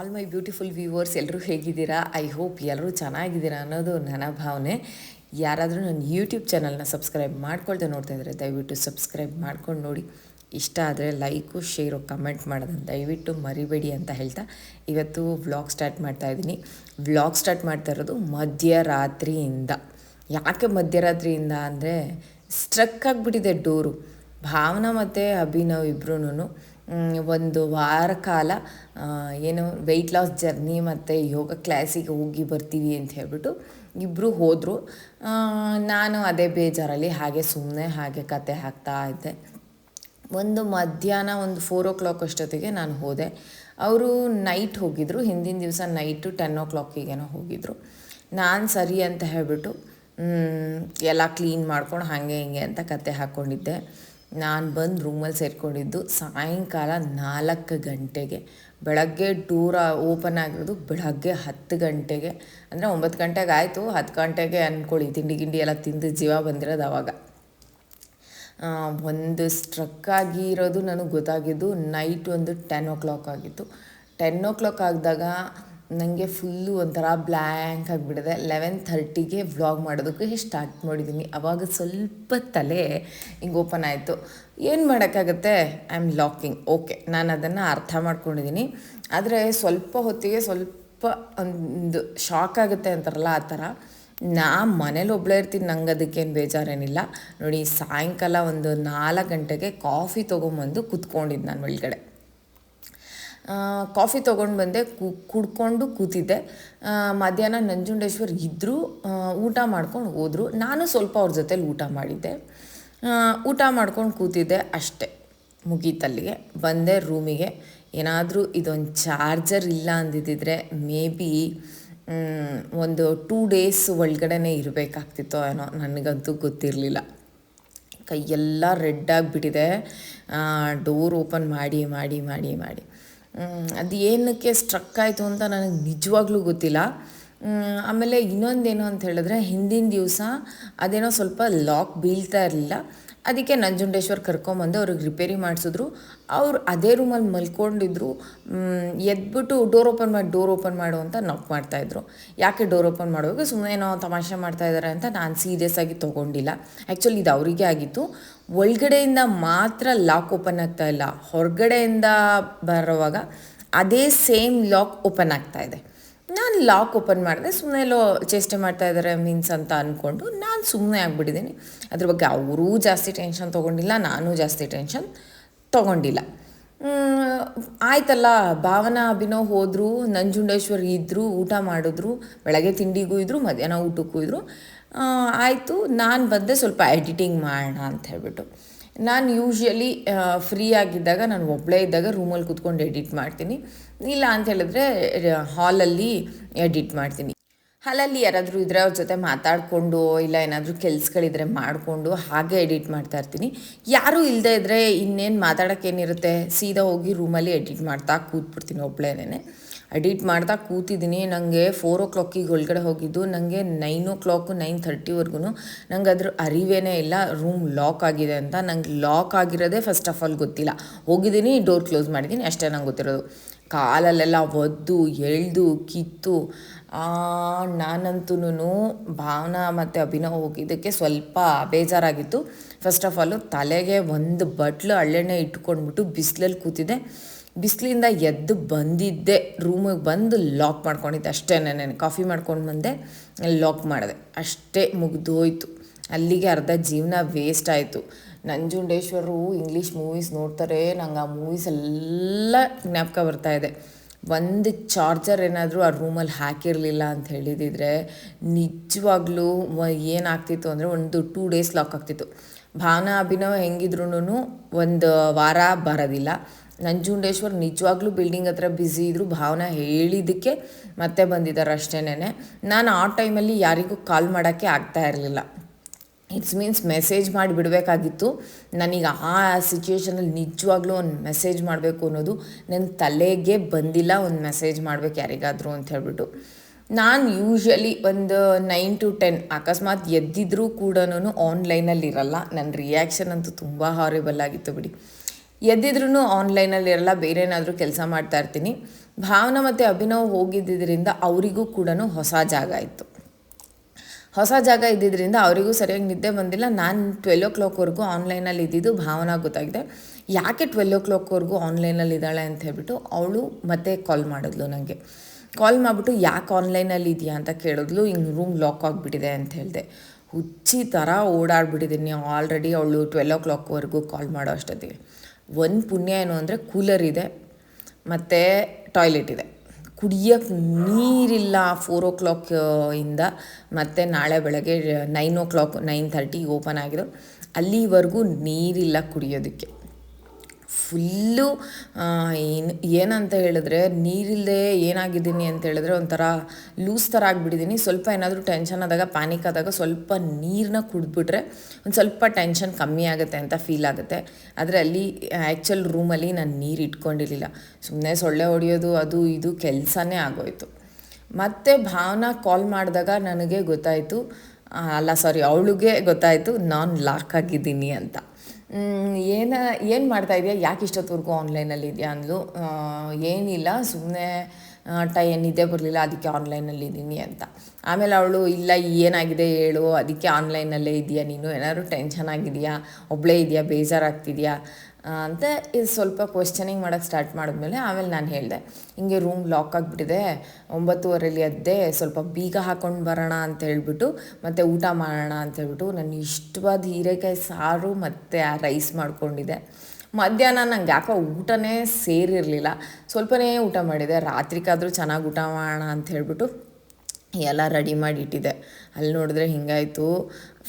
All my beautiful viewers ಎಲ್ಲರೂ ಹೇಗಿದ್ದೀರಾ? I hope ಎಲ್ಲರೂ ಚೆನ್ನಾಗಿದ್ದೀರಾ ಅನ್ನೋದು ನನ್ನ ಭಾವನೆ. ಯಾರಾದರೂ ನನ್ನ ಯೂಟ್ಯೂಬ್ ಚಾನಲ್ನ ಸಬ್ಸ್ಕ್ರೈಬ್ ಮಾಡ್ಕೊಳ್ದೆ ನೋಡ್ತಾ ಇದ್ದಾರೆ ದಯವಿಟ್ಟು ಸಬ್ಸ್ಕ್ರೈಬ್ ಮಾಡ್ಕೊಂಡು ನೋಡಿ. ಇಷ್ಟ ಆದರೆ ಲೈಕು ಶೇರು ಕಮೆಂಟ್ ಮಾಡೋದನ್ನು ದಯವಿಟ್ಟು ಮರಿಬೇಡಿ ಅಂತ ಹೇಳ್ತಾ ಇವತ್ತು ವ್ಲಾಗ್ ಸ್ಟಾರ್ಟ್ ಮಾಡ್ತಾ ಇದ್ದೀನಿ. ವ್ಲಾಗ್ ಸ್ಟಾರ್ಟ್ ಮಾಡ್ತಾ ಇರೋದು ಮಧ್ಯರಾತ್ರಿಯಿಂದ. ಯಾಕೆ ಮಧ್ಯರಾತ್ರಿಯಿಂದ ಅಂದರೆ ಸ್ಟ್ರಕ್ ಆಗಿಬಿಟ್ಟಿದೆ ಡೋರು. ಭಾವನಾ ಮತ್ತು ಅಭಿನವ್ ಇಬ್ಬರೂ ಒಂದು ವಾರ ಕಾಲ ಏನು ವೆಯ್ಟ್ ಲಾಸ್ ಜರ್ನಿ ಮತ್ತು ಯೋಗ ಕ್ಲಾಸಿಗೆ ಹೋಗಿ ಬರ್ತೀವಿ ಅಂತ ಹೇಳ್ಬಿಟ್ಟು ಇಬ್ಬರು ಹೋದರು. ನಾನು ಅದೇ ಬೇಜಾರಲ್ಲಿ ಹಾಗೆ ಸುಮ್ಮನೆ ಹಾಗೆ ಕತೆ ಹಾಕ್ತಾ ಇದ್ದೆ. ಒಂದು ಮಧ್ಯಾಹ್ನ ಒಂದು ಫೋರ್ ಓ ಕ್ಲಾಕ್ ಅಷ್ಟೊತ್ತಿಗೆ ನಾನು ಹೋದೆ. ಅವರು ನೈಟ್ ಹೋಗಿದ್ರು, ಹಿಂದಿನ ದಿವಸ ನೈಟು ಟೆನ್ ಓ ಕ್ಲಾಕಿಗೇನೋ ಹೋಗಿದ್ರು. ನಾನು ಸರಿ ಅಂತ ಹೇಳ್ಬಿಟ್ಟು ಎಲ್ಲ ಕ್ಲೀನ್ ಮಾಡ್ಕೊಂಡು ಹಾಗೆ ಹಿಂಗೆ ಅಂತ ಕತೆ ಹಾಕ್ಕೊಂಡಿದ್ದೆ. ನಾನು ಬಂದು ರೂಮಲ್ಲಿ ಸೇರಿಕೊಂಡಿದ್ದು ಸಾಯಂಕಾಲ ನಾಲ್ಕು ಗಂಟೆಗೆ. ಬೆಳಗ್ಗೆ ಟೂರ್ ಓಪನ್ ಆಗಿರೋದು ಬೆಳಗ್ಗೆ ಹತ್ತು ಗಂಟೆಗೆ. ಅಂದರೆ ಒಂಬತ್ತು ಗಂಟೆಗೆ ಆಯಿತು, ಹತ್ತು ಗಂಟೆಗೆ ಅಂದ್ಕೊಳ್ಳಿ ತಿಂಡಿ ಗಿಂಡಿ ಎಲ್ಲ ತಿಂದು ಜೀವ ಬಂದಿರೋದು ಆವಾಗ ಒಂದು ಸ್ಟ್ರಕ್ ಆಗಿರೋದು ನನಗೆ ಗೊತ್ತಾಗಿದ್ದು ನೈಟ್ ಒಂದು ಟೆನ್ ಓ ಕ್ಲಾಕ್ ಆಗಿತ್ತು. ಟೆನ್ ಓ ಕ್ಲಾಕ್ ಆಗಿದಾಗ ನನಗೆ ಫುಲ್ಲು ಒಂಥರ ಬ್ಲ್ಯಾಂಕ್ ಆಗಿಬಿಡಿದೆ ಲೆವೆನ್ ಥರ್ಟಿಗೆ ವ್ಲಾಗ್ ಮಾಡೋದಕ್ಕೆ ಸ್ಟಾರ್ಟ್ ಮಾಡಿದ್ದೀನಿ ಅವಾಗ ಸ್ವಲ್ಪ ತಲೆ ಹಿಂಗೆ ಓಪನ್ ಆಯಿತು. ಏನು ಮಾಡೋಕ್ಕಾಗತ್ತೆ? ಐ ಆಮ್ ಲಾಕಿಂಗ್ ಓಕೆ ನಾನು ಅದನ್ನು ಅರ್ಥ ಮಾಡ್ಕೊಂಡಿದ್ದೀನಿ ಆದರೆ ಸ್ವಲ್ಪ ಹೊತ್ತಿಗೆ ಸ್ವಲ್ಪ ಒಂದು ಶಾಕ್ ಆಗುತ್ತೆ ಅಂತಾರಲ್ಲ ಆ ಥರ. ನಾ ಮನೇಲಿ ಒಬ್ಬಳೇ ಇರ್ತೀನಿ, ನಂಗೆ ಅದಕ್ಕೇನು ಬೇಜಾರೇನಿಲ್ಲ. ನೋಡಿ, ಸಾಯಂಕಾಲ ಒಂದು ನಾಲ್ಕು ಗಂಟೆಗೆ ಕಾಫಿ ತೊಗೊಂಬಂದು ಕುತ್ಕೊಂಡಿದ್ದು ನಾನು ಒಳಗಡೆ. ಕಾಫಿ ತೊಗೊಂಡು ಬಂದೆ ಕುಡ್ಕೊಂಡು ಕೂತಿದ್ದೆ. ಮಧ್ಯಾಹ್ನ ನಂಜುಂಡೇಶ್ವರ್ ಇದ್ದರು ಊಟ ಮಾಡ್ಕೊಂಡು ಹೋದರು. ನಾನು ಸ್ವಲ್ಪ ಅವ್ರ ಜೊತೇಲಿ ಊಟ ಮಾಡಿದ್ದೆ. ಊಟ ಮಾಡ್ಕೊಂಡು ಕೂತಿದ್ದೆ ಅಷ್ಟೇ, ಮುಗೀತಲ್ಲಿಗೆ. ಬಂದೆ ರೂಮಿಗೆ. ಏನಾದರೂ ಇದೊಂದು ಚಾರ್ಜರ್ ಇಲ್ಲ ಅಂದಿದ್ದಿದ್ರೆ, ಮೇ ಬಿ ಒಂದು ಟೂ ಡೇಸ್ ಒಳಗಡೆ ಇರಬೇಕಾಗ್ತಿತ್ತೋ ಏನೋ, ನನಗಂತೂ ಗೊತ್ತಿರಲಿಲ್ಲ. ಕೈಯೆಲ್ಲ ರೆಡ್ ಆಗಿಬಿಟ್ಟಿದೆ. ಡೋರ್ ಓಪನ್ ಮಾಡಿ ಮಾಡಿ ಮಾಡಿ ಮಾಡಿ. ಅದು ಏನಕ್ಕೆ ಸ್ಟ್ರಕ್ ಆಯಿತು ಅಂತ ನನಗೆ ನಿಜವಾಗ್ಲೂ ಗೊತ್ತಿಲ್ಲ. ಆಮೇಲೆ ಇನ್ನೊಂದೇನು ಅಂತ ಹೇಳಿದ್ರೆ ಹಿಂದಿನ ದಿವಸ ಅದೇನೋ ಸ್ವಲ್ಪ ಲಾಕ್ ಬೀಳ್ತಾ ಇರಲಿಲ್ಲ. ಅದಕ್ಕೆ ನಂಜುಂಡೇಶ್ವರ್ ಕರ್ಕೊಂಬಂದು ಅವ್ರಿಗೆ ರಿಪೇರಿ ಮಾಡಿಸಿದ್ರು. ಅವ್ರು ಅದೇ ರೂಮಲ್ಲಿ ಮಲ್ಕೊಂಡಿದ್ರು. ಎದ್ಬಿಟ್ಟು ಡೋರ್ ಓಪನ್ ಮಾಡಿ ಡೋರ್ ಓಪನ್ ಮಾಡು ಅಂತ ನಾಕ್ ಮಾಡ್ತಾಯಿದ್ರು ಯಾಕೆ ಡೋರ್ ಓಪನ್ ಮಾಡುವಾಗ ಸುಮ್ಮನೆ ಏನೋ ತಮಾಷೆ ಮಾಡ್ತಾ ಇದ್ದಾರೆ ಅಂತ ನಾನು ಸೀರಿಯಸ್ ಆಗಿ ತೊಗೊಂಡಿಲ್ಲ. ಆ್ಯಕ್ಚುಲಿ ಇದು ಅವರಿಗೆ ಆಗಿತ್ತು. ಒಳಗಡೆಯಿಂದ ಮಾತ್ರ ಲಾಕ್ ಓಪನ್ ಆಗ್ತಾ ಇಲ್ಲ. ಹೊರಗಡೆಯಿಂದ ಬರುವಾಗ ಅದೇ ಸೇಮ್ ಲಾಕ್ ಓಪನ್ ಆಗ್ತಾ ಇದೆ. ನಾನು ಲಾಕ್ ಓಪನ್ ಮಾಡಿದೆ ಸುಮ್ಮನೆ ಎಲ್ಲೋ ಚೇಷ್ಟೆ ಮಾಡ್ತಾ ಇದ್ದಾರೆ ಮೀನ್ಸ್ ಅಂತ ಅಂದ್ಕೊಂಡು ನಾನು ಸುಮ್ಮನೆ ಆಗಿಬಿಟ್ಟಿದ್ದೀನಿ. ಅದ್ರ ಬಗ್ಗೆ ಅವರೂ ಜಾಸ್ತಿ ಟೆನ್ಷನ್ ತೊಗೊಂಡಿಲ್ಲ, ನಾನು ಜಾಸ್ತಿ ಟೆನ್ಷನ್ ತೊಗೊಂಡಿಲ್ಲ. ಆಯ್ತಲ್ಲ, ಭಾವನಾ, ಅಭಿನವ್ ಹೋದರು, ನಂಜುಂಡೇಶ್ವರ್ ಇದ್ದರು ಊಟ ಮಾಡಿದ್ರು, ಬೆಳಗ್ಗೆ ತಿಂಡಿಗೂ ಇದ್ದರು ಮಧ್ಯಾಹ್ನ ಊಟಕ್ಕೂ ಇದ್ದರು ಆಯಿತು, ನಾನು ಬಂದೆ ಸ್ವಲ್ಪ ಎಡಿಟಿಂಗ್ ಮಾಡೋಣ ಅಂತ ಹೇಳ್ಬಿಟ್ಟು. ನಾನು ಯೂಶ್ವಲಿ ಫ್ರೀ ಆಗಿದ್ದಾಗ, ನಾನು ಒಬ್ಬಳೇ ಇದ್ದಾಗ ರೂಮಲ್ಲಿ ಕೂತ್ಕೊಂಡು ಎಡಿಟ್ ಮಾಡ್ತೀನಿ. ಇಲ್ಲ ಅಂತ ಹೇಳಿದ್ರೆ ಹಾಲಲ್ಲಿ ಎಡಿಟ್ ಮಾಡ್ತೀನಿ. ಹಾಲಲ್ಲಿ ಯಾರಾದರೂ ಇದ್ರೆ ಅವ್ರ ಜೊತೆ ಮಾತಾಡಿಕೊಂಡು, ಇಲ್ಲ ಏನಾದರೂ ಕೆಲ್ಸಗಳಿದ್ರೆ ಮಾಡಿಕೊಂಡು, ಹಾಗೆ ಎಡಿಟ್ ಮಾಡ್ತಾ ಇರ್ತೀನಿ. ಯಾರೂ ಇಲ್ಲದೆ ಇದ್ದರೆ ಇನ್ನೇನು ಮಾತಾಡೋಕ್ಕೇನಿರುತ್ತೆ ಸೀದಾ ಹೋಗಿ ರೂಮಲ್ಲಿ ಎಡಿಟ್ ಮಾಡ್ತಾ ಕೂತ್ಬಿಡ್ತೀನಿ ಒಬ್ಬಳೇನೆ ಎಡಿಟ್ ಮಾಡ್ತಾ ಕೂತಿದ್ದೀನಿ. ನನಗೆ ಫೋರ್ ಓ ಕ್ಲಾಕಿಗೆ ಒಳಗಡೆ ಹೋಗಿದ್ದು. ನನಗೆ ನೈನ್ ಓ ಕ್ಲಾಕು ನೈನ್ ಥರ್ಟಿವರೆಗೂ ನಂಗೆ ಅದ್ರ ಅರಿವೇನೇ ಇಲ್ಲ. ರೂಮ್ ಲಾಕ್ ಆಗಿದೆ ಅಂತ. ನಂಗೆ ಲಾಕ್ ಆಗಿರೋದೇ ಫಸ್ಟ್ ಆಫ್ ಆಲ್ ಗೊತ್ತಿಲ್ಲ. ಹೋಗಿದ್ದೀನಿ ಡೋರ್ ಕ್ಲೋಸ್ ಮಾಡಿದ್ದೀನಿ. ಅಷ್ಟೇ ನಂಗೆ ಗೊತ್ತಿರೋದು. ಕಾಲಲ್ಲೆಲ್ಲ ಒದ್ದು, ಎಳ್ದು, ಕಿತ್ತು. ನಾನಂತೂ ಭಾವನಾ ಮತ್ತು ಅಭಿನವ್ ಹೋಗಿದ್ದಕ್ಕೆ ಸ್ವಲ್ಪ ಬೇಜಾರಾಗಿತ್ತು. ಫಸ್ಟ್ ಆಫ್ ಆಲು ತಲೆಗೆ ಒಂದು ಬಟ್ಲು ಹಳ್ಳೆಣ್ಣೆ ಇಟ್ಕೊಂಡ್ಬಿಟ್ಟು ಬಿಸಿಲಲ್ಲಿ ಕೂತಿದ್ದೆ. ಬಿಸಿಲಿಂದ ಎದ್ದು ಬಂದಿದ್ದೆ. ರೂಮಿಗೆ ಬಂದು ಲಾಕ್ ಮಾಡ್ಕೊಂಡಿದ್ದೆ. ಅಷ್ಟೇ ನಾನು ಕಾಫಿ ಮಾಡ್ಕೊಂಡು ಬಂದೆ. ಲಾಕ್ ಮಾಡಿದೆ. ಅಷ್ಟೇ ಮುಗಿದೋಯ್ತು. ಅಲ್ಲಿಗೆ ಅರ್ಧ ಜೀವನ ವೇಸ್ಟ್ ಆಯಿತು. ನಂಜುಂಡೇಶ್ವರು ಇಂಗ್ಲೀಷ್ ಮೂವೀಸ್ ನೋಡ್ತಾರೆ. ನಂಗೆ ಆ ಮೂವೀಸ್ ಎಲ್ಲ ಜ್ಞಾಪಕ ಇದೆ. ಒಂದು ಚಾರ್ಜರ್ ಏನಾದರೂ ಆ ರೂಮಲ್ಲಿ ಹಾಕಿರಲಿಲ್ಲ ಅಂತ ಹೇಳಿದಿದ್ರೆ ನಿಜವಾಗ್ಲೂ ಏನಾಗ್ತಿತ್ತು ಅಂದರೆ ಒಂದು ಟೂ ಡೇಸ್ ಲಾಕ್ ಆಗ್ತಿತ್ತು. ಭಾವನಾ, ಅಭಿನವ್ ಹೆಂಗಿದ್ರು ಒಂದು ವಾರ ಬರೋದಿಲ್ಲ. ನಂಜುಂಡೇಶ್ವರ್ ನಿಜವಾಗ್ಲೂ ಬಿಲ್ಡಿಂಗ್ ಹತ್ರ ಬ್ಯುಸಿ ಇದ್ದರು ಭಾವನಾ ಹೇಳಿದ್ದಕ್ಕೆ ಮತ್ತೆ ಬಂದಿದ್ದಾರೆ ಅಷ್ಟೇನೆ ನಾನು ಆ ಟೈಮಲ್ಲಿ ಯಾರಿಗೂ ಕಾಲ್ ಮಾಡೋಕ್ಕೆ ಆಗ್ತಾ ಇರಲಿಲ್ಲ. ಇಟ್ಸ್ ಮೀನ್ಸ್ ಮೆಸೇಜ್ ಮಾಡಿ ಬಿಡಬೇಕಾಗಿತ್ತು ನನಗೆ ಆ ಸಿಚುವೇಷನಲ್ಲಿ ನಿಜವಾಗ್ಲೂ ಒಂದು ಮೆಸೇಜ್ ಮಾಡಬೇಕು ಅನ್ನೋದು ನನ್ನ ತಲೆಗೆ ಬಂದಿಲ್ಲ, ಒಂದು ಮೆಸೇಜ್ ಮಾಡಬೇಕು ಯಾರಿಗಾದರೂ ಅಂತ ಹೇಳ್ಬಿಟ್ಟು. ನಾನು ಯೂಶ್ವಲಿ ಒಂದು ನೈನ್ ಟು ಟೆನ್ ಅಕಸ್ಮಾತ್ ಎದ್ದಿದ್ರೂ ಕೂಡ ಆನ್ಲೈನಲ್ಲಿ ಇರಲ್ಲ. ನನ್ನ ರಿಯಾಕ್ಷನ್ ಅಂತೂ ತುಂಬ ಹಾರಿಬಲ್ ಆಗಿತ್ತು ಬಿಡಿ. ಎದ್ದಿದ್ರೂ ಆನ್ಲೈನಲ್ಲಿ ಇರಲ್ಲ ಬೇರೆ ಏನಾದರೂ ಕೆಲಸ ಮಾಡ್ತಾ ಇರ್ತೀನಿ. ಭಾವನಾ ಮತ್ತು ಅಭಿನವ್ ಹೋಗಿದ್ದರಿಂದ ಅವರಿಗೂ ಕೂಡ ಹೊಸ ಜಾಗ ಇತ್ತು. ಹೊಸ ಜಾಗ ಇದ್ದಿದ್ದರಿಂದ ಅವರಿಗೂ ಸರಿಯಾಗಿ ನಿದ್ದೆ ಬಂದಿಲ್ಲ. ನಾನು ಟ್ವೆಲ್ ಓ ಕ್ಲಾಕ್ವರೆಗೂ ಆನ್ಲೈನಲ್ಲಿ ಇದ್ದಿದ್ದು ಭಾವನಾ ಗೊತ್ತಾಗಿದೆ. ಯಾಕೆ ಟ್ವೆಲ್ ಓ ಕ್ಲಾಕ್ವರೆಗೂ ಆನ್ಲೈನಲ್ಲಿ ಇದ್ದಾಳೆ ಅಂತ ಹೇಳ್ಬಿಟ್ಟು ಅವಳು ಮತ್ತೆ ಕಾಲ್ ಮಾಡಿದ್ಲು ನನಗೆ ಕಾಲ್ ಮಾಡಿಬಿಟ್ಟು ಯಾಕೆ ಆನ್ಲೈನಲ್ಲಿ ಇದೆಯಾ ಅಂತ ಕೇಳಿದ್ಲು. ಹಿಂಗೆ ರೂಮ್ ಲಾಕ್ ಆಗಿಬಿಟ್ಟಿದೆ ಅಂತ ಹೇಳಿದೆ. ಹುಚ್ಚಿ ಥರ ಓಡಾಡ್ಬಿಟ್ಟಿದ್ದೀನಿ. ಆಲ್ರೆಡಿ ಅವಳು ಟ್ವೆಲ್ ಓ ಕ್ಲಾಕ್ವರೆಗೂ ಕಾಲ್ ಮಾಡೋ ಅಷ್ಟೊತ್ತಿಗೆ. ಒಂದು ಪುಣ್ಯ ಏನು ಅಂದರೆ ಕೂಲರ್ ಇದೆ, ಮತ್ತು ಟಾಯ್ಲೆಟ್ ಇದೆ. ಕುಡಿಯೋಕ್ಕೆ ನೀರಿಲ್ಲ ಫೋರ್ ಓ ಕ್ಲಾಕ್ ಇಂದ ಮತ್ತು ನಾಳೆ ಬೆಳಗ್ಗೆ ನೈನ್ ಓ ಕ್ಲಾಕ್ ನೈನ್ ಥರ್ಟಿಗೆ ಓಪನ್ ಆಗಿದ್ದು ಅಲ್ಲಿವರೆಗೂ ನೀರಿಲ್ಲ ಕುಡಿಯೋದಕ್ಕೆ. ಫುಲ್ಲು ಏನು, ಏನಂತ ಹೇಳಿದ್ರೆ ನೀರಿಲ್ಲದೆ ಏನಾಗಿದ್ದೀನಿ ಅಂತ ಹೇಳಿದ್ರೆ ಒಂಥರ ಲೂಸ್ ಥರ ಆಗಿಬಿಟ್ಟಿದ್ದೀನಿ. ಸ್ವಲ್ಪ ಏನಾದರೂ ಟೆನ್ಷನ್ ಆದಾಗ, ಪ್ಯಾನಿಕ್ ಆದಾಗ ಸ್ವಲ್ಪ ನೀರನ್ನ ಕುಡಿದ್ಬಿಟ್ರೆ ಒಂದು ಸ್ವಲ್ಪ ಟೆನ್ಷನ್ ಕಮ್ಮಿ ಆಗುತ್ತೆ ಅಂತ ಫೀಲ್ ಆಗುತ್ತೆ. ಆದರೆ ಅಲ್ಲಿ ಆ್ಯಕ್ಚುಲ್ ರೂಮಲ್ಲಿ ನಾನು ನೀರು ಇಟ್ಕೊಂಡಿರಲಿಲ್ಲ. ಸುಮ್ಮನೆ ಸೊಳ್ಳೆ ಹೊಡೆಯೋದು, ಅದು ಇದು ಕೆಲಸನೇ ಆಗೋಯ್ತು. ಮತ್ತು ಭಾವನಾ ಕಾಲ್ ಮಾಡಿದಾಗ ನನಗೆ ಗೊತ್ತಾಯಿತು, ಅಲ್ಲ ಸಾರಿ ಅವಳಿಗೆ ಗೊತ್ತಾಯಿತು, ನಾನು ಲಾಕ್ ಆಗಿದ್ದೀನಿ ಅಂತ. ಏನ, ಏನು ಮಾಡ್ತಾ ಇದೆಯಾ? ಯಾಕೆ ಇಷ್ಟೊತ್ತವರೆಗೂ ಆನ್ಲೈನಲ್ಲಿ ಇದೆಯಾ ಅಂದ್ಲು? ಏನಿಲ್ಲ ಸುಮ್ಮನೆ ಟೈ, ನಿದ್ದೆ ಬರಲಿಲ್ಲ, ಅದಕ್ಕೆ ಆನ್ಲೈನಲ್ಲಿ ಇದ್ದೀನಿ ಅಂತ. ಆಮೇಲೆ ಅವಳು, ಇಲ್ಲ, ಏನಾಗಿದೆ ಹೇಳು, ಅದಕ್ಕೆ ಆನ್ಲೈನಲ್ಲೇ ಇದೆಯಾ ನೀನು? ಏನಾದರೂ ಟೆನ್ಷನ್ ಆಗಿದೆಯಾ? ಒಬ್ಬಳೇ ಇದೆಯಾ? ಬೇಜಾರಾಗ್ತಿದೆಯಾ? ಅಂತ ಇದು ಸ್ವಲ್ಪ ಕ್ವಶನಿಂಗ್ ಮಾಡೋಕ್ಕೆ ಸ್ಟಾರ್ಟ್ ಮಾಡಿದ್ಮೇಲೆ ಆಮೇಲೆ ನಾನು ಹೇಳಿದೆ, ಹಿಂಗೆ ರೂಮ್ ಲಾಕ್ ಆಗಿಬಿಟ್ಟಿದೆ ಒಂಬತ್ತುವರೆಯಲ್ಲಿ ಎದ್ದೆ, ಸ್ವಲ್ಪ ಬೀಗ ಹಾಕೊಂಡು ಬರೋಣ ಅಂತ ಹೇಳಿಬಿಟ್ಟು, ಮತ್ತು ಊಟ ಮಾಡೋಣ ಅಂತ ಹೇಳ್ಬಿಟ್ಟು ನನ್ನ ಇಷ್ಟವಾದ ಹೀರೆಕಾಯಿ ಸಾರು ಮತ್ತು ಆ ರೈಸ್ ಮಾಡಿಕೊಂಡಿದ್ದೆ. ಮಧ್ಯಾಹ್ನ ನಂಗೆ ಯಾಕೋ ಊಟನೇ ಸೇರಿರಲಿಲ್ಲ. ಸ್ವಲ್ಪನೇ ಊಟ ಮಾಡಿದೆ, ರಾತ್ರಿಗಾದರೂ ಚೆನ್ನಾಗಿ ಊಟ ಮಾಡೋಣ ಅಂತ ಹೇಳ್ಬಿಟ್ಟು ಎಲ್ಲ ರೆಡಿ ಮಾಡಿ ಇಟ್ಟಿದ್ದೆ. ಅಲ್ಲಿ ನೋಡಿದ್ರೆ ಹಿಂಗಾಯಿತು.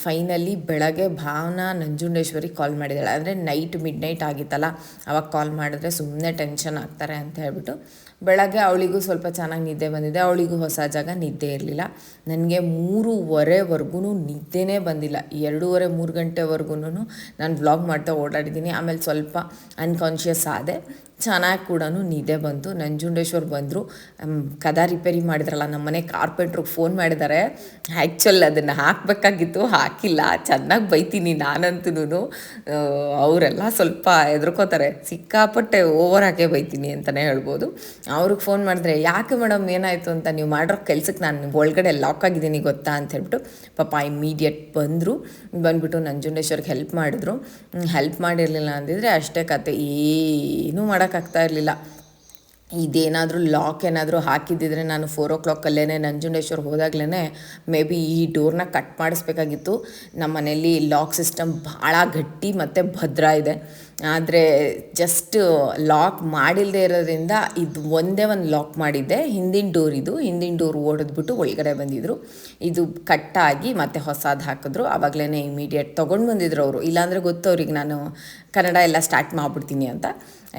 ಫೈನಲಿ ಬೆಳಗ್ಗೆ ಭಾವನಾ ನಂಜುಂಡೇಶ್ವರಿ ಕಾಲ್ ಮಾಡಿದ್ದಾಳೆ. ಅಂದರೆ ನೈಟ್ ಮಿಡ್ ನೈಟ್ ಆಗಿತ್ತಲ್ಲ, ಅವಾಗ ಕಾಲ್ ಮಾಡಿದ್ರೆ ಸುಮ್ಮನೆ ಟೆನ್ಷನ್ ಆಗ್ತಾರೆ ಅಂತ ಹೇಳ್ಬಿಟ್ಟು ಬೆಳಗ್ಗೆ ಅವಳಿಗೂ ಸ್ವಲ್ಪ ಚೆನ್ನಾಗಿ ನಿದ್ದೆ ಬಂದಿದೆ. ಅವಳಿಗೂ ಹೊಸ ಜಾಗ ನಿದ್ದೆ ಇರಲಿಲ್ಲ. ನನಗೆ ಮೂರುವರೆವರೆಗೂ ನಿದ್ದೆನೇ ಬಂದಿಲ್ಲ. ಎರಡೂವರೆ, ಮೂರು ಗಂಟೆವರೆಗೂ ನಾನು ವ್ಲಾಗ್ ಮಾಡ್ತಾ ಓಡಾಡಿದ್ದೀನಿ. ಆಮೇಲೆ ಸ್ವಲ್ಪ ಅನ್ಕಾನ್ಷಿಯಸ್ ಆದೆ ಚೆನ್ನಾಗಿ ಕೂಡ ನಿದ್ದೆ ಬಂತು. ನಂಜುಂಡೇಶ್ವರ್ ಬಂದರು. ಕದ ರಿಪೇರಿ ಮಾಡಿದ್ರಲ್ಲ ನಮ್ಮ ಮನೆ ಕಾರ್ಪೆಂಟ್ರಿಗೆ ಫೋನ್ ಮಾಡಿದ್ದಾರೆ ಆ್ಯಕ್ಚುಲ್ ಅದನ್ನು ಹಾಕಬೇಕಾಗಿತ್ತು. ಹಾಕಿಲ್ಲ, ಚೆನ್ನಾಗಿ ಬೈತೀನಿ ನಾನಂತೂ ಅವರೆಲ್ಲ ಸ್ವಲ್ಪ ಹೆದರ್ಕೋತಾರೆ, ಸಿಕ್ಕಾಪಟ್ಟೆ ಓವರ್ ಹಾಕೇ ಬೈತೀನಿ ಅಂತಲೇ ಹೇಳ್ಬೋದು. ಅವ್ರಿಗೆ ಫೋನ್ ಮಾಡಿದ್ರೆ, ಯಾಕೆ ಮೇಡಮ್ ಏನಾಯಿತು ಅಂತ ನೀವು ಮಾಡಿರೋ ಕೆಲ್ಸಕ್ಕೆ ನಾನು ಒಳಗಡೆ ಲಾಕ್ ಆಗಿದ್ದೀನಿ ಗೊತ್ತಾ? ಅಂತ ಹೇಳ್ಬಿಟ್ಟು, ಪಾಪ ಇಮ್ಮಿಡಿಯೇಟ್ ಬಂದರು. ಬಂದ್ಬಿಟ್ಟು ನಂಜುಂಡೇಶ್ವರ್ಗೆ ಹೆಲ್ಪ್ ಮಾಡಿದ್ರು. ಹೆಲ್ಪ್ ಮಾಡಿರಲಿಲ್ಲ ಅಂದಿದ್ರೆ ಅಷ್ಟೇ ಕತೆ, ಏನೂ ಮಾಡೋಕ್ಕಾಗ್ತಾ ಇರಲಿಲ್ಲ. ಇದೇನಾದರೂ ಲಾಕ್ ಏನಾದರೂ ಹಾಕಿದ್ದಿದ್ರೆ ನಾನು ಫೋರ್ ಓ ಕ್ಲಾಕಲ್ಲೇ ನಂಜುಂಡೇಶ್ವರ್ ಹೋದಾಗ್ಲೇ ಮೇ ಬಿ ಈ ಡೋರ್ನ ಕಟ್ ಮಾಡಿಸ್ಬೇಕಾಗಿತ್ತು. ನಮ್ಮ ಮನೇಲಿ ಲಾಕ್ ಸಿಸ್ಟಮ್ ಭಾಳ ಗಟ್ಟಿ ಮತ್ತು ಭದ್ರ ಇದೆ. ಆದರೆ ಜಸ್ಟ್ ಲಾಕ್ ಮಾಡಿಲ್ಲದೆ ಇರೋದ್ರಿಂದ ಇದು ಒಂದೇ ಒಂದು ಲಾಕ್ ಮಾಡಿದ್ದೆ. ಹಿಂದಿನ ಡೋರ್ ಇದು, ಹಿಂದಿನ ಡೋರ್ ಓಡಿದ್ಬಿಟ್ಟು ಒಳಗಡೆ ಬಂದಿದ್ದರು ಇದು ಕಟ್ಟಾಗಿ ಮತ್ತೆ ಹೊಸದು ಹಾಕಿದ್ರು. ಆವಾಗಲೇ ಇಮಿಡಿಯೇಟ್ ತೊಗೊಂಡು ಬಂದಿದ್ರು ಅವರು. ಇಲ್ಲಾಂದರೆ ಗೊತ್ತು ಅವ್ರಿಗೆ ನಾನು ಕನ್ನಡ ಎಲ್ಲ ಸ್ಟಾರ್ಟ್ ಮಾಡಿಬಿಡ್ತೀನಿ ಅಂತ.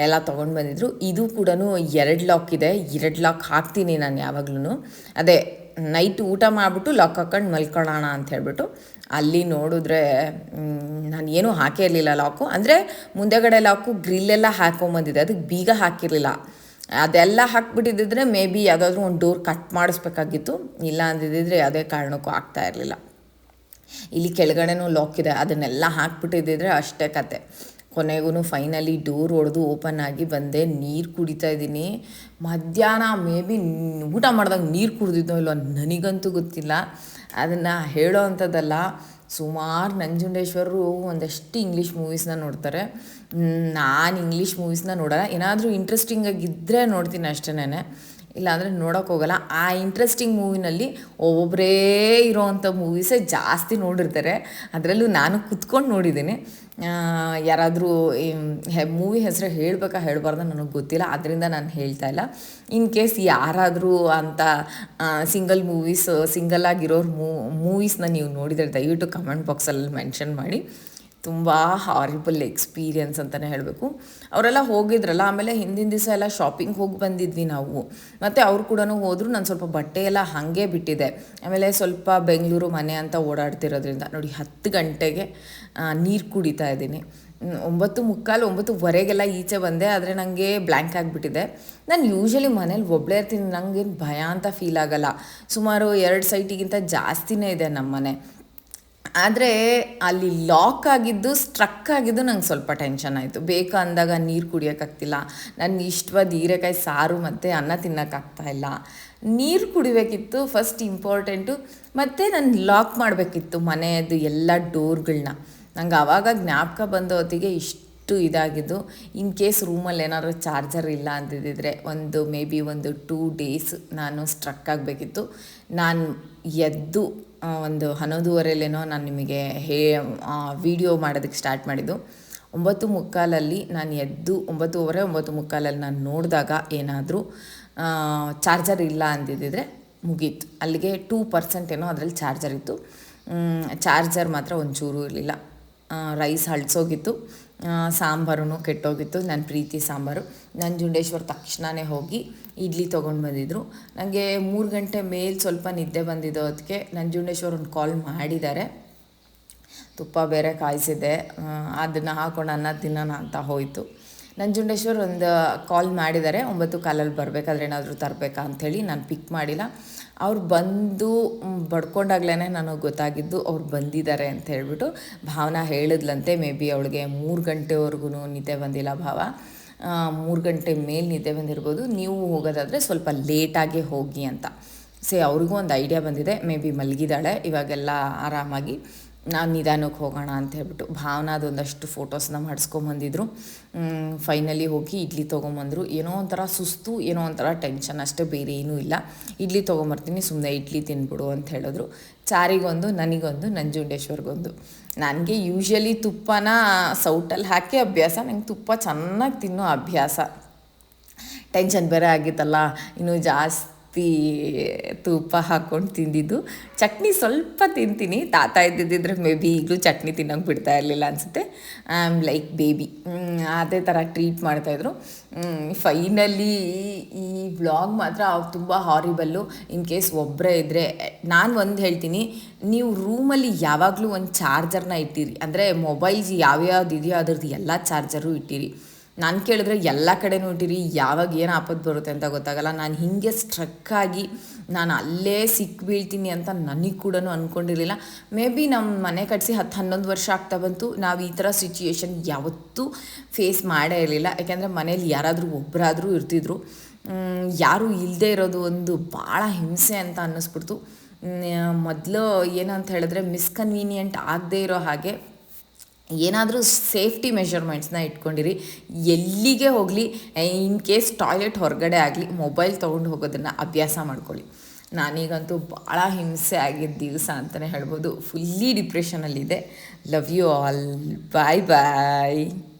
ಎಲ್ಲ ತೊಗೊಂಡು ಬಂದಿದ್ರು. ಇದು ಕೂಡ ಎರಡು ಲಾಕ್ ಇದೆ. ಎರಡು ಲಾಕ್ ಹಾಕ್ತೀನಿ ನಾನು ಯಾವಾಗ್ಲೂ ಅದೇ ನೈಟ್ ಊಟ ಮಾಡಿಬಿಟ್ಟು ಲಾಕ್ ಹಾಕ್ಕೊಂಡು ಮಲ್ಕೊಳ್ಳೋಣ ಅಂತ ಹೇಳ್ಬಿಟ್ಟು ಅಲ್ಲಿ ನೋಡಿದ್ರೆ ನಾನು ಏನೂ ಹಾಕೇ ಇರಲಿಲ್ಲ ಲಾಕು ಅಂದರೆ ಮುಂದೆಗಡೆ ಲಾಕು ಗ್ರಿಲ್ಲೆಲ್ಲ ಹಾಕೊಂಬಂದಿದೆ. ಅದಕ್ಕೆ ಬೀಗ ಹಾಕಿರಲಿಲ್ಲ. ಅದೆಲ್ಲ ಹಾಕ್ಬಿಟ್ಟಿದ್ದಿದ್ರೆ ಮೇ ಬಿ ಯಾವುದಾದ್ರೂ ಒಂದು ಡೋರ್ ಕಟ್ ಮಾಡಿಸ್ಬೇಕಾಗಿತ್ತು. ಇಲ್ಲ ಅಂದಿದ್ದಿದ್ರೆ ಯಾವುದೇ ಕಾರಣಕ್ಕೂ ಆಗ್ತಾ ಇರಲಿಲ್ಲ. ಇಲ್ಲಿ ಕೆಳಗಡೆನೂ ಲಾಕ್ ಇದೆ. ಅದನ್ನೆಲ್ಲ ಹಾಕ್ಬಿಟ್ಟಿದ್ದಿದ್ರೆ ಅಷ್ಟೇ ಕತೆ. ಕೊನೆಗೂ ಫೈನಲಿ ಡೋರ್ ಹೊಡೆದು ಓಪನ್ ಆಗಿ ಬಂದೆ. ನೀರು ಕುಡಿತಾ ಇದ್ದೀನಿ. ಮಧ್ಯಾಹ್ನ ಮೇ ಬಿ ಊಟ ಮಾಡಿದಾಗ ನೀರು ಕುಡಿದಿದ್ದೋ ಇಲ್ವೋ ನನಗಂತೂ ಗೊತ್ತಿಲ್ಲ. ಅದನ್ನು ಹೇಳೋ ಅಂಥದ್ದಲ್ಲ. ಸುಮಾರು ನಂಜುಂಡೇಶ್ವರರು ಒಂದಷ್ಟು ಇಂಗ್ಲೀಷ್ ಮೂವೀಸ್ನ ನೋಡ್ತಾರೆ. ನಾನು ಇಂಗ್ಲೀಷ್ ಮೂವೀಸ್ನ ನೋಡಲ್ಲ. ಏನಾದರೂ ಇಂಟ್ರೆಸ್ಟಿಂಗಾಗಿದ್ದರೆ ನೋಡ್ತೀನಿ ಅಷ್ಟೇನೆ. ಇಲ್ಲಾಂದರೆ ನೋಡೋಕೆ ಹೋಗಲ್ಲ. ಆ ಇಂಟ್ರೆಸ್ಟಿಂಗ್ ಮೂವಿನಲ್ಲಿ ಒಬ್ಬೊಬ್ಬರೇ ಇರೋವಂಥ ಮೂವೀಸೇ ಜಾಸ್ತಿ ನೋಡಿರ್ತಾರೆ. ಅದರಲ್ಲೂ ನಾನು ಕುತ್ಕೊಂಡು ನೋಡಿದ್ದೀನಿ. ಯಾರಾದರೂ ಮೂವಿ ಹೆಸರು ಹೇಳಬೇಕಾ ಹೇಳಬಾರ್ದು ನನಗೆ ಗೊತ್ತಿಲ್ಲ. ಅದರಿಂದ ನಾನು ಹೇಳ್ತಾ ಇಲ್ಲ. ಇನ್ ಕೇಸ್ ಯಾರಾದರೂ ಅಂತ ಸಿಂಗಲ್ ಮೂವೀಸ್ ಸಿಂಗಲ್ ಆಗಿರೋರು ಮೂವೀಸ್ನ ನೀವು ನೋಡಿದರೆ ದಯವಿಟ್ಟು ಕಮೆಂಟ್ ಬಾಕ್ಸಲ್ಲಿ ಮೆನ್ಷನ್ ಮಾಡಿ. ತುಂಬ ಹಾರಿಬಲ್ ಎಕ್ಸ್ಪೀರಿಯನ್ಸ್ ಅಂತಲೇ ಹೇಳಬೇಕು. ಅವರೆಲ್ಲ ಹೋಗಿದ್ರಲ್ಲ, ಆಮೇಲೆ ಹಿಂದಿನ ದಿವಸ ಎಲ್ಲ ಶಾಪಿಂಗ್ ಹೋಗಿ ಬಂದಿದ್ವಿ ನಾವು. ಮತ್ತು ಅವ್ರು ಕೂಡ ಹೋದರು ನಾನು ಸ್ವಲ್ಪ ಬಟ್ಟೆ ಎಲ್ಲ ಹಾಗೆ ಬಿಟ್ಟಿದೆ. ಆಮೇಲೆ ಸ್ವಲ್ಪ ಬೆಂಗಳೂರು ಮನೆ ಅಂತ ಓಡಾಡ್ತಿರೋದ್ರಿಂದ, ನೋಡಿ ಹತ್ತು ಗಂಟೆಗೆ ನೀರು ಕುಡಿತಾ ಇದ್ದೀನಿ. ಒಂಬತ್ತು ಮುಕ್ಕಾಲು, ಒಂಬತ್ತುವರೆಗೆಲ್ಲ ಈಚೆ ಬಂದೆ, ಆದರೆ ನನಗೆ ಬ್ಲ್ಯಾಂಕ್ ಆಗಿಬಿಟ್ಟಿದೆ. ನಾನು ಯೂಶ್ವಲಿ ಮನೇಲಿ ಒಬ್ಬಳೇ ಇರ್ತೀನಿ ನನಗೇನು ಭಯ ಅಂತ ಫೀಲ್ ಆಗಲ್ಲ. ಸುಮಾರು ಎರಡು ಸೈಟಿಗಿಂತ ಜಾಸ್ತಿನೇ ಇದೆ ನಮ್ಮ ಮನೆ. ಆದರೆ ಅಲ್ಲಿ ಲಾಕ್ ಆಗಿದ್ದು ಸ್ಟ್ರಕ್ ಆಗಿದ್ದು ನಂಗೆ ಸ್ವಲ್ಪ ಟೆನ್ಷನ್ ಆಯಿತು. ಬೇಕು ಅಂದಾಗ ನೀರು ಕುಡಿಯೋಕ್ಕಾಗ್ತಿಲ್ಲ. ನನ್ನ ಇಷ್ಟವಾದ ಹೀರೆಕಾಯಿ ಸಾರು ಮತ್ತು ಅನ್ನ ತಿನ್ನೋಕ್ಕಾಗ್ತಾ ಇಲ್ಲ. ನೀರು ಕುಡಿಬೇಕಿತ್ತು ಫಸ್ಟ್ ಇಂಪಾರ್ಟೆಂಟು ಮತ್ತು ನಾನು ಲಾಕ್ ಮಾಡಬೇಕಿತ್ತು ಮನೆಯದು ಎಲ್ಲ ಡೋರ್ಗಳನ್ನ ನಂಗೆ ಆವಾಗ ಜ್ಞಾಪಕ ಬಂದ ಹೊತ್ತಿಗೆ ಇಷ್ಟು ಇದಾಗಿದ್ದು. ಇನ್ ಕೇಸ್ ರೂಮಲ್ಲಿ ಏನಾದರೂ ಚಾರ್ಜರ್ ಇಲ್ಲ ಅಂತಿದ್ದಿದ್ರೆ ಒಂದು ಮೇ ಬಿ ಒಂದು ಟೂ ಡೇಸ್ ನಾನು ಸ್ಟ್ರಕ್ ಆಗಬೇಕಿತ್ತು. ನಾನು ಎದ್ದು ಒಂದು ಹನ್ನೊಂದುವರೆಲ್ಲೇನೋ ನಾನು ನಿಮಗೆ ಹೇ ವಿಡಿಯೋ ಮಾಡೋದಕ್ಕೆ ಸ್ಟಾರ್ಟ್ ಮಾಡಿದ್ದು. ಒಂಬತ್ತು ಮುಕ್ಕಾಲಲ್ಲಿ ನಾನು ಎದ್ದು, ಒಂಬತ್ತುವರೆ, ಒಂಬತ್ತು ಮುಕ್ಕಾಲಲ್ಲಿ ನಾನು ನೋಡಿದಾಗ ಏನಾದರೂ ಚಾರ್ಜರ್ ಇಲ್ಲ ಅಂದಿದ್ದಿದ್ರೆ ಮುಗೀತು. ಅಲ್ಲಿಗೆ ಟೂ ಪರ್ಸೆಂಟ್ ಏನೋ ಅದರಲ್ಲಿ ಚಾರ್ಜರ್ ಇತ್ತು. ಚಾರ್ಜರ್ ಮಾತ್ರ ಒಂಚೂರು ಇರಲಿಲ್ಲ. ರೈಸ್ ಹಳ್ಸೋಗಿತ್ತು ಸಾಂಬಾರು ಕೆಟ್ಟೋಗಿತ್ತು. ನನ್ನ ಪ್ರೀತಿ ಸಾಂಬಾರು. ನಂಜುಂಡೇಶ್ವರ ತಕ್ಷಣವೇ ಹೋಗಿ ಇಡ್ಲಿ ತೊಗೊಂಡು ಬಂದಿದ್ದರು ನನಗೆ ಮೂರು ಗಂಟೆ ಮೇಲೆ ಸ್ವಲ್ಪ ನಿದ್ದೆ ಬಂದಿದ್ದು ಅದಕ್ಕೆ ನಂಜುಂಡೇಶ್ವರ ಒಂದು ಕಾಲ್ ಮಾಡಿದ್ದಾರೆ. ತುಪ್ಪ ಬೇರೆ ಕಾಯಿಸಿದೆ ಅದನ್ನು ಹಾಕೊಂಡು ಅನ್ನ ತಿನ್ನೋಣ ಅಂತ ಹೋಯಿತು. ನಂಜುಂಡೇಶ್ವರ್ ಒಂದು ಕಾಲ್ ಮಾಡಿದ್ದಾರೆ. ಒಂಬತ್ತು ಕಾಲಲ್ಲಿ ಬರಬೇಕಾದ್ರೆ ಏನಾದರೂ ತರಬೇಕಾ ಅಂಥೇಳಿ ನಾನು ಪಿಕ್ ಮಾಡಿಲ್ಲ. ಅವ್ರು ಬಂದು ಬಡ್ಕೊಂಡಾಗ್ಲೇ ನನಗೆ ಗೊತ್ತಾಗಿದ್ದು ಅವ್ರು ಬಂದಿದ್ದಾರೆ ಅಂತ ಹೇಳ್ಬಿಟ್ಟು ಭಾವನಾ ಹೇಳಿದ್ಲಂತೆ, ಮೇ ಬಿ ಅವಳಿಗೆ ಮೂರು ಗಂಟೆವರೆಗೂ ನಿದ್ದೆ ಬಂದಿಲ್ಲ ಭಾವ. ಮೂರು ಗಂಟೆ ಮೇಲೆ ನಿದ್ದೆ ಬಂದಿರ್ಬೋದು. ನೀವು ಹೋಗೋದಾದರೆ ಸ್ವಲ್ಪ ಲೇಟಾಗಿ ಹೋಗಿ ಅಂತ. ಸೇ ಅವ್ರಿಗೂ ಒಂದು ಐಡಿಯಾ ಬಂದಿದೆ. ಮೇ ಬಿ ಮಲಗಿದ್ದಾಳೆ. ಇವಾಗೆಲ್ಲ ಆರಾಮಾಗಿ ನಾನು ನಿಧಾನಕ್ಕೆ ಹೋಗೋಣ ಅಂತ ಹೇಳ್ಬಿಟ್ಟು ಭಾವನಾದೊಂದಷ್ಟು ಫೋಟೋಸ್ನ ಮಾಡಿಸ್ಕೊಂಬಂದಿದ್ರು. ಫೈನಲಿ ಹೋಗಿ ಇಡ್ಲಿ ತೊಗೊಂಬಂದರು. ಏನೋ ಒಂಥರ ಸುಸ್ತು, ಏನೋ ಒಂಥರ ಟೆನ್ಷನ್ ಅಷ್ಟೇ, ಬೇರೆ ಏನೂ ಇಲ್ಲ. ಇಡ್ಲಿ ತೊಗೊಂಬರ್ತೀನಿ ಸುಮ್ಮನೆ ಇಡ್ಲಿ ತಿನ್ಬಿಡು ಅಂತ ಹೇಳಿದ್ರು. ಚಾರಿಗೊಂದು, ನನಗೊಂದು, ನಂಜುಂಡೇಶ್ವರ್ಗೊಂದು. ನನಗೆ ಯೂಶ್ವಲಿ ತುಪ್ಪನ ಸೌಟಲ್ಲಿ ಹಾಕಿ ಅಭ್ಯಾಸ, ನಂಗೆ ತುಪ್ಪ ಚೆನ್ನಾಗಿ ತಿನ್ನೋ ಅಭ್ಯಾಸ. ಟೆನ್ಷನ್ ಬೇರೆ ಆಗಿತ್ತಲ್ಲ, ಇನ್ನೂ ಜಾಸ್ತಿ ತುಪ್ಪ ಹಾಕ್ಕೊಂಡು ತಿಂದಿದ್ದು. ಚಟ್ನಿ ಸ್ವಲ್ಪ ತಿಂತೀನಿ. ತಾತ ಇದ್ದಿದ್ದರೆ ಮೇ ಬಿ ಈಗಲೂ ಚಟ್ನಿ ತಿನ್ನೋಕೆ ಬಿಡ್ತಾ ಇರಲಿಲ್ಲ ಅನಿಸುತ್ತೆ. I am like baby. ಅದೇ ಥರ ಟ್ರೀಟ್ ಮಾಡ್ತಾಯಿದ್ರು ಫೈನಲಿ ಈ ವ್ಲಾಗ್ ಮಾತ್ರ ತುಂಬ ಹಾರಿಬಲ್ಲು. ಇನ್ ಕೇಸ್ ಒಬ್ಬರೇ ಇದ್ದರೆ ನಾನು ಒಂದು ಹೇಳ್ತೀನಿ. ನೀವು ರೂಮಲ್ಲಿ ಯಾವಾಗಲೂ ಒಂದು ಚಾರ್ಜರ್ನ ಇಟ್ಟಿರಿ. ಅಂದರೆ ಮೊಬೈಲ್ಸ್ ಯಾವ್ಯಾವ್ದು ಇದೆಯೋ ಅದ್ರದ್ದು ಎಲ್ಲ ಚಾರ್ಜರು ಇಟ್ಟಿರಿ. ನಾನು ಕೇಳಿದ್ರೆ ಎಲ್ಲ ಕಡೆನೂ ಇಟ್ಟಿರಿ ಯಾವಾಗ ಏನು ಆಪತ್ತು ಬರುತ್ತೆ ಅಂತ ಗೊತ್ತಾಗಲ್ಲ. ನಾನು ಹೀಗೆ ಸ್ಟ್ರಕ್ ಆಗಿ ನಾನು ಅಲ್ಲೇ ಸಿಕ್ಕಿ ಬೀಳ್ತೀನಿ ಅಂತ ನನಗೆ ಕೂಡ ಅಂದ್ಕೊಂಡಿರಲಿಲ್ಲ ಮೇ ಬಿ ನಮ್ಮ ಮನೆ ಕಟ್ಟಿಸಿ ಹತ್ತು ಹನ್ನೊಂದು ವರ್ಷ ಆಗ್ತಾ ಬಂತು. ನಾವು ಈ ಥರ ಸಿಚುಯೇಷನ್ ಯಾವತ್ತೂ ಫೇಸ್ ಮಾಡೇ ಇರಲಿಲ್ಲ. ಯಾಕೆಂದರೆ ಮನೇಲಿ ಯಾರಾದರೂ ಒಬ್ಬರಾದರೂ ಇರ್ತಿದ್ರು. ಯಾರೂ ಇಲ್ಲದೆ ಇರೋದು ಒಂದು ಭಾಳ ಹಿಂಸೆ ಅಂತ ಅನ್ನಿಸ್ಬಿಡ್ತು. ಮೊದಲು ಏನಂತ ಹೇಳಿದ್ರೆ ಮಿಸ್ಕನ್ವೀನಿಯೆಂಟ್ ಆಗದೇ ಇರೋ ಹಾಗೆ ಏನಾದರೂ ಸೇಫ್ಟಿ ಮೆಷರ್ಮೆಂಟ್ಸ್ನ ಇಟ್ಕೊಂಡಿರಿ, ಎಲ್ಲಿಗೆ ಹೋಗಲಿ ಇನ್ ಕೇಸ್ ಟಾಯ್ಲೆಟ್ ಹೊರಗಡೆ ಆಗಲಿ, ಮೊಬೈಲ್ ತೊಗೊಂಡು ಹೋಗೋದನ್ನು ಅಭ್ಯಾಸ ಮಾಡ್ಕೊಳ್ಳಿ. ನಾನೀಗಂತೂ ಭಾಳ ಹಿಂಸೆ ಆಗಿದ್ದ ದಿವಸ ಅಂತಲೇ ಹೇಳ್ಬೋದು. Fully ಡಿಪ್ರೆಷನಲ್ಲಿದೆ love you all bye bye